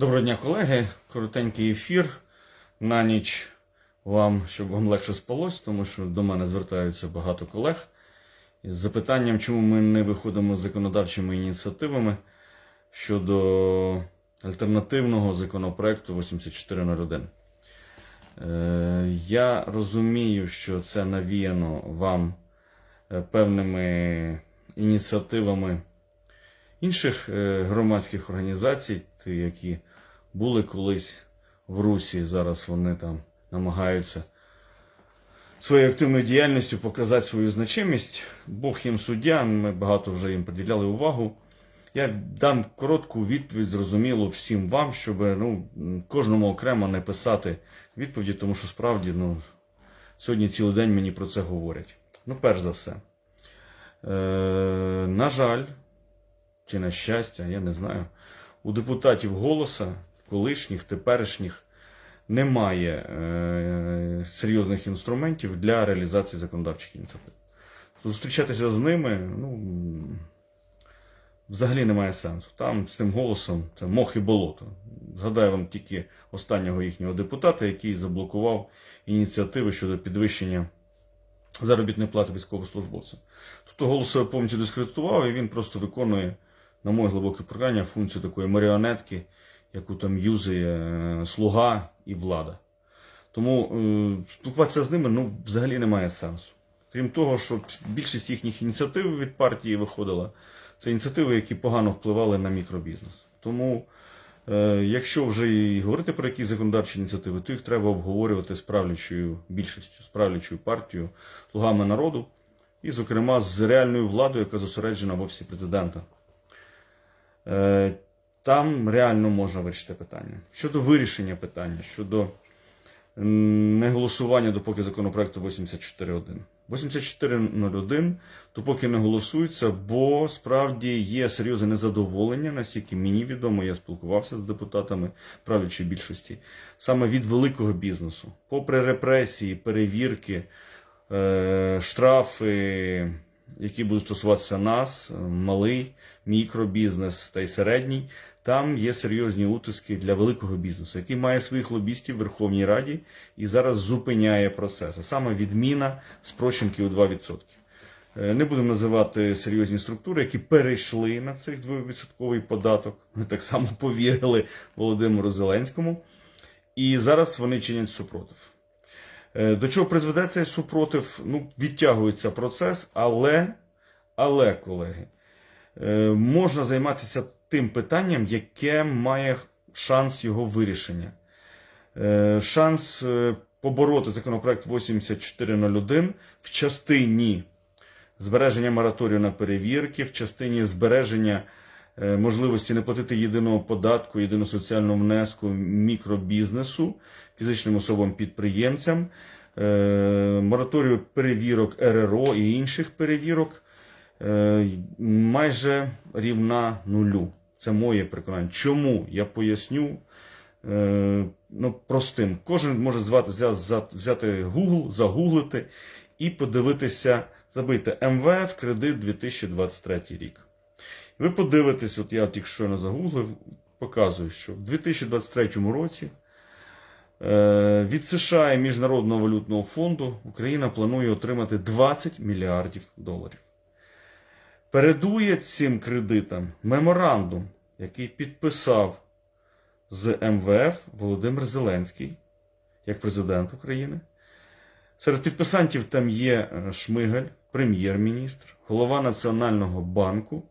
Доброго дня, колеги. Коротенький ефір на ніч вам, щоб вам легше спалось, тому що до мене звертаються багато колег із запитанням, чому ми не виходимо з законодавчими ініціативами щодо альтернативного законопроекту 8401. Е, Я розумію, що це навіяно вам е, певними ініціативами інших е, громадських організацій, які були колись в Русі, зараз вони там намагаються своєю активною діяльністю показати свою значимість. Бог їм суддя, ми багато вже їм приділяли увагу. Я дам коротку відповідь, зрозуміло всім вам, щоб ну, кожному окремо не писати відповіді, тому що справді ну, сьогодні цілий день мені про це говорять. Ну, перш за все, е, на жаль, чи на щастя, я не знаю, у депутатів голоса, колишніх, теперішніх, немає е, серйозних інструментів для реалізації законодавчих ініціатив. Зустрічатися з ними, ну, взагалі немає сенсу. Там з тим голосом це мох і болото. Згадаю вам тільки останнього їхнього депутата, який заблокував ініціативи щодо підвищення заробітної плати військовослужбовцям. Тобто голосове повністю дискредитував, і він просто виконує, на моє глибоке прокання, функцію такої маріонетки, яку там юзає е, слуга і влада. Тому е, спілкуватися з ними ну, взагалі немає сенсу. Крім того, що більшість їхніх ініціатив від партії виходила, це ініціативи, які погано впливали на мікробізнес. Тому, е, якщо вже і говорити про якісь законодавчі ініціативи, то їх треба обговорювати з правлячою більшістю, з правлячою партією, слугами народу, і, зокрема, з реальною владою, яка зосереджена в офісі президента. Е, Там реально можна вирішити питання. Щодо вирішення питання, щодо м, неголосування допоки законопроекту 84.1. 84.01 допоки не голосується, бо справді є серйозне незадоволення, наскільки мені відомо, я спілкувався з депутатами правлячої більшості, саме від великого бізнесу. Попри репресії, перевірки, е, штрафи, які будуть стосуватися нас, малий, мікробізнес та й середній, там є серйозні утиски для великого бізнесу, який має своїх лобістів в Верховній Раді і зараз зупиняє процес. А саме відміна спрощенки у 2%. Е, Не будемо називати серйозні структури, які перейшли на цей 2% податок. Ми так само повірили Володимиру Зеленському. І зараз вони чинять супротив. Е, До чого призведе цей супротив? Ну, відтягується процес, але, але, колеги, е, можна займатися тим питанням, яке має шанс його вирішення. Е, Шанс побороти законопроект 8401 в частині збереження мораторію на перевірки, в частині збереження можливості не платити єдиного податку, єдиного соціального внеску мікробізнесу, фізичним особам-підприємцям, е, мораторію перевірок РРО і інших перевірок е, майже рівна нулю. Це моє переконання. Чому? Я поясню е, ну, простим. Кожен може звати, взя- взя- взяти Google, загуглити і подивитися, забити МВФ кредит 2023 рік. Ви подивитесь, от я тільки щойно загуглив, показую, що в 2023 році е, від США і Міжнародного валютного фонду Україна планує отримати 20 мільярдів доларів. Передує цим кредитам меморандум, який підписав з МВФ Володимир Зеленський як президент України. Серед підписантів там є е, Шмигаль, прем'єр-міністр, голова Національного банку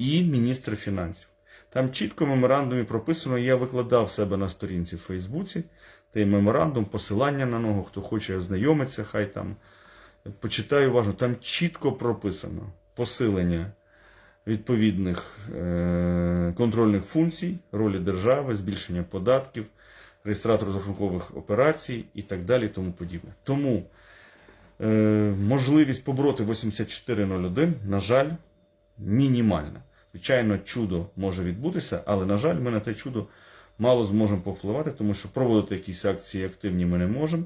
і міністр фінансів. Там чітко в меморандумі прописано, я викладав себе на сторінці в Фейсбуці, той меморандум, посилання на нього, хто хоче ознайомитися, хай там почитає уважно. Там чітко прописано посилення відповідних е, контрольних функцій, ролі держави, збільшення податків, реєстратор розрахункових операцій і так далі. Тому подібне. Тому е, можливість побороти 8401, на жаль, мінімальна. Звичайно, чудо може відбутися, але, на жаль, ми на те чудо мало зможемо повпливати, тому що проводити якісь акції активні ми не можемо.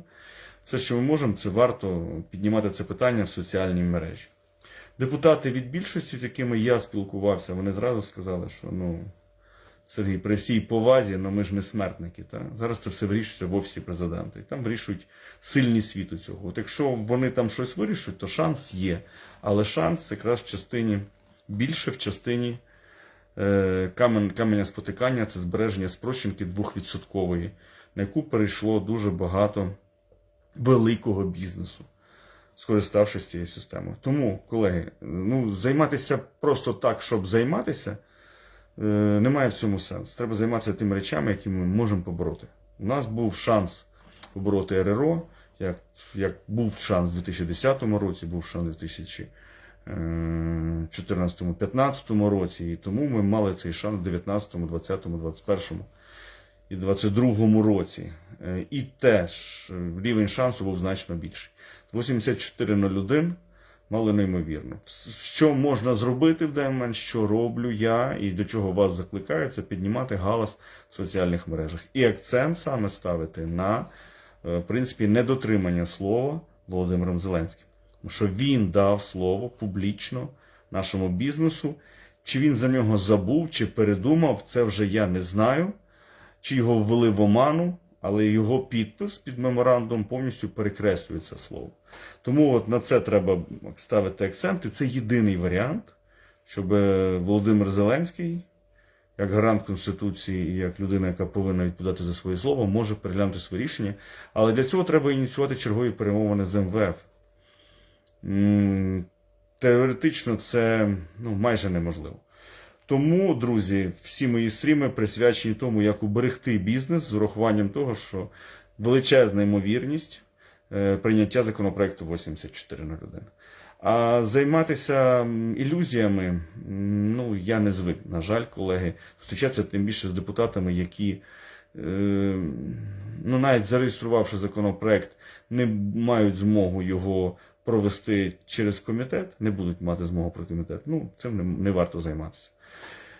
Все, що ми можемо, це варто піднімати це питання в соціальній мережі. Депутати від більшості, з якими я спілкувався, вони зразу сказали, що ну, Сергій, при всій повазі, але ми ж не смертники. Та? Зараз це все вирішується в офісі президента. І там вирішують сильні світу цього. От якщо вони там щось вирішують, то шанс є. Але шанс якраз в частині більше в частині е, камен, каменя спотикання це збереження спрощенки 2%, на яку перейшло дуже багато великого бізнесу, скориставшись цією системою. Тому, колеги, ну, займатися просто так, щоб займатися, е, немає в цьому сенсу. Треба займатися тими речами, які ми можемо побороти. У нас був шанс побороти РРО, як, як був шанс в 2010 році, був шанс у 2014-2015 році, і тому ми мали цей шанс в 2019, 2020, 2021 і 2022 році. Е, І теж е, рівень шансу був значно більший. 8401 мало неймовірно. Що можна зробити в даний що роблю я і до чого вас закликаю, це піднімати галас в соціальних мережах. І акцент саме ставити на е, в принципі недотримання слова Володимиром Зеленським. Що він дав слово публічно нашому бізнесу. Чи він за нього забув, чи передумав, це вже я не знаю. Чи його ввели в оману, але його підпис під меморандум повністю перекреслює це слово. Тому от на це треба ставити акцент, і це єдиний варіант, щоб е, Володимир Зеленський, як гарант Конституції і як людина, яка повинна відповідати за своє слово, може переглянути своє рішення. Але для цього треба ініціювати чергові перемовини з МВФ. Теоретично це ну, майже неможливо. Тому, друзі, всі мої стріми присвячені тому, як уберегти бізнес з урахуванням того, що величезна ймовірність е, прийняття законопроекту 8401. А займатися ілюзіями, ну я не звик, на жаль, колеги, зустрічатися тим більше з депутатами, які, е, ну навіть зареєструвавши законопроект, не мають змогу його провести через комітет, не будуть мати змогу про комітет. Ну, цим не, не варто займатися.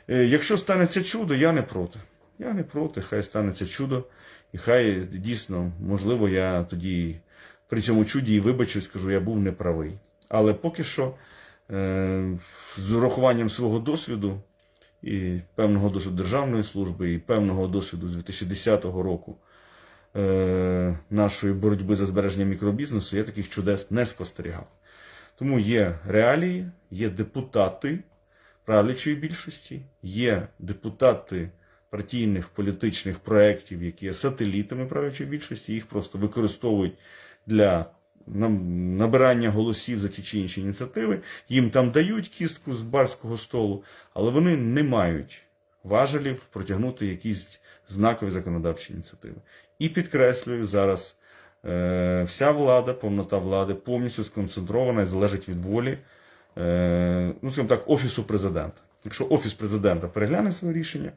Е, Якщо станеться чудо, я не проти. Я не проти, хай станеться чудо, і хай дійсно, можливо, я тоді при цьому чуді і вибачу, скажу, я був неправий. Але поки що, е, з урахуванням свого досвіду, і певного досвіду державної служби, і певного досвіду з 2010 року е, нашої боротьби за збереження мікробізнесу, я таких чудес не спостерігав. Тому є реалії, є депутати правлячої більшості, є депутати партійних політичних проєктів, які є сателітами правлячої більшості, їх просто використовують для набирання голосів за ті чи інші ініціативи. Їм там дають кістку з барського столу, але вони не мають важелів протягнути якісь знакові законодавчі ініціативи. І підкреслюю зараз. е, Вся влада, повнота влади повністю сконцентрована і залежить від волі е, ну, скажімо так, Офісу президента. Якщо Офіс президента перегляне своє рішення,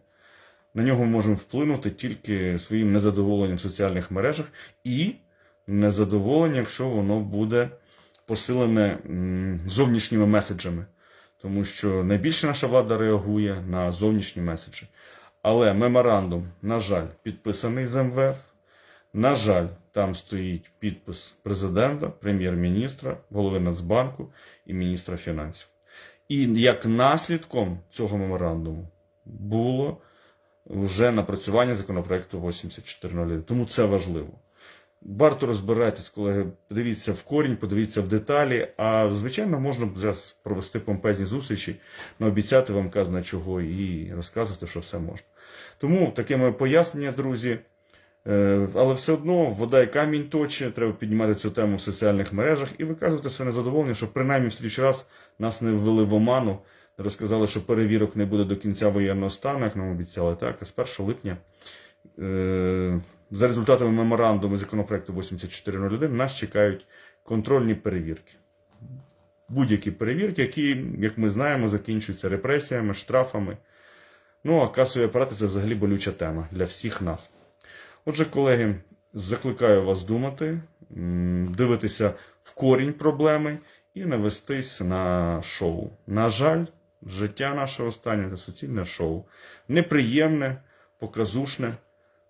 на нього ми можемо вплинути тільки своїм незадоволенням в соціальних мережах і незадоволенням, якщо воно буде посилене зовнішніми меседжами. Тому що найбільше наша влада реагує на зовнішні меседжі. Але меморандум, на жаль, підписаний з МВФ. На жаль, там стоїть підпис президента, прем'єр-міністра, голови Нацбанку і міністра фінансів. І як наслідком цього меморандуму було вже напрацювання законопроекту 8401. Тому це важливо. Варто розбиратись, колеги. Подивіться в корінь, подивіться в деталі. А звичайно, можна зараз провести помпезні зустрічі, не обіцяти вам казна чого і розказувати, що все можна. Тому таке моє пояснення, друзі. Е, Але все одно вода і камінь точить, треба піднімати цю тему в соціальних мережах і виказувати своє незадоволення, щоб принаймні в слідчий раз нас не ввели в оману, розказали, що перевірок не буде до кінця воєнного стану, як нам обіцяли, так, а з 1 липня. е, За результатами меморандуму законопроекту 8401 нас чекають контрольні перевірки. Будь-які перевірки, які, як ми знаємо, закінчуються репресіями, штрафами. Ну а касові апарати це взагалі болюча тема для всіх нас. Отже, колеги, закликаю вас думати, дивитися в корінь проблеми і не вестись на шоу. На жаль, життя наше останнє це суцільне шоу. Неприємне, показушне,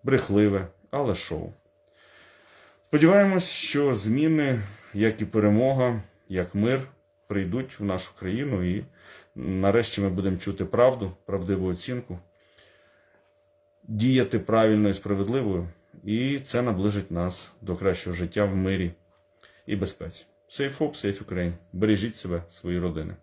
брехливе, але шоу. Сподіваємось, що зміни, як і перемога, як мир, прийдуть в нашу країну, і нарешті ми будемо чути правду, правдиву оцінку діяти правильно і справедливо, і це наближить нас до кращого життя в мирі і безпеці. Safe Hope, Safe Ukraine. Бережіть себе, свої родини.